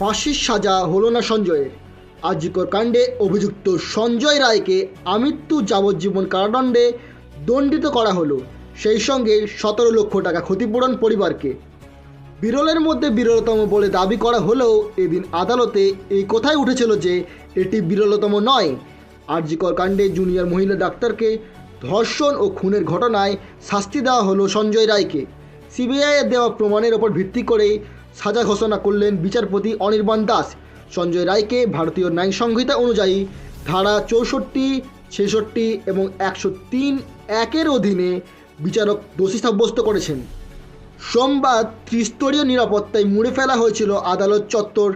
ফাঁসির সাজা হলো না সঞ্জয়ের। আজিকর কাণ্ডে অভিযুক্ত সঞ্জয় রায়কে আমৃত্যু যাবজ্জীবন কারাদণ্ডে দণ্ডিত করা হলো। সেই সঙ্গে সতেরো লক্ষ টাকা ক্ষতিপূরণ পরিবারকে। বিরলের মধ্যে বিরলতম বলে দাবি করা হলেও এদিন আদালতে এই কথাই উঠেছিল যে এটি বিরলতম নয়। আরজিকর কাণ্ডে জুনিয়র মহিলা ডাক্তারকে ধর্ষণ ও খুনের ঘটনায় শাস্তি দেওয়া হলো সঞ্জয় রায়কে। সিবিআইয়ের দেওয়া প্রমাণের ওপর ভিত্তি করে সাজা ঘোষণা করলেন বিচারপতি অনির্বাণ দাস। সঞ্জয় রায়কে ভারতীয় ন্যায় সংহিতা অনুযায়ী ধারা চৌষট্টি, ছেষট্টি এবং একশো তিন একের অধীনে বিচারক দোষী সাব্যস্ত করেছেন। সোমবার ত্রিস্তরীয় নিরাপত্তায় মুড়ে ফেলা হয়েছিল আদালত চত্বর।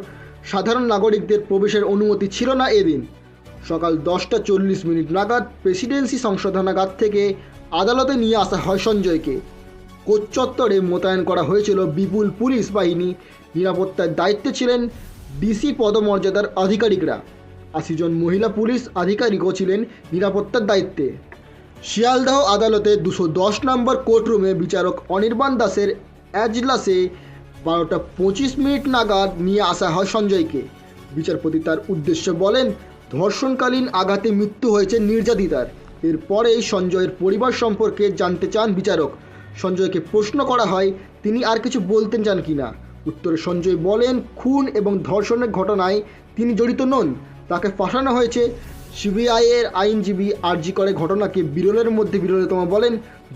সাধারণ নাগরিকদের প্রবেশের অনুমতি ছিল না এদিন। সকাল দশটা চল্লিশ মিনিট নাগাদ প্রেসিডেন্সি সংশোধনাগার থেকে আদালতে নিয়ে আসা হয় সঞ্জয়কে। কোচ চত্বরে মোতায়েন করা হয়েছিল বিপুল পুলিশ বাহিনী। নিরাপত্তার দায়িত্বে ছিলেন ডিসি পদমর্যাদার আধিকারিকরা। আশি জন মহিলা পুলিশ আধিকারিকও ছিলেন নিরাপত্তার দায়িত্বে। শিয়ালদাহ আদালতে দুশো দশ নম্বর কোর্টরুমে বিচারক অনির্বাণ দাসের এজলাসে বারোটা পঁচিশ মিনিট নাগাদ নিয়ে আসা হয় সঞ্জয়কে। বিচারপতি তার উদ্দেশ্যে বলেন, ধর্ষণকালীন আঘাতে মৃত্যু হয়েছে নির্যাতিতার। এরপরেই সঞ্জয়ের পরিবার সম্পর্কে জানতে চান বিচারক। সঞ্জয়কে প্রশ্ন করা হয়, তিনি আর কিছু বলতেন চান কি না উত্তরে সঞ্জয় বলেন, খুন এবং ধর্ষণের ঘটনায় তিনি জড়িত নন। তাকে ফাঁসানো হয়েছে। সিবিআইয়ের আইনজীবী আরজি করে ঘটনাকে বিরলের মধ্যে বিরলতম বলেন,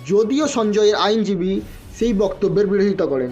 যদিও সঞ্জয়ের আইনজীবী সেই বক্তব্যের বিরোধিতা করেন।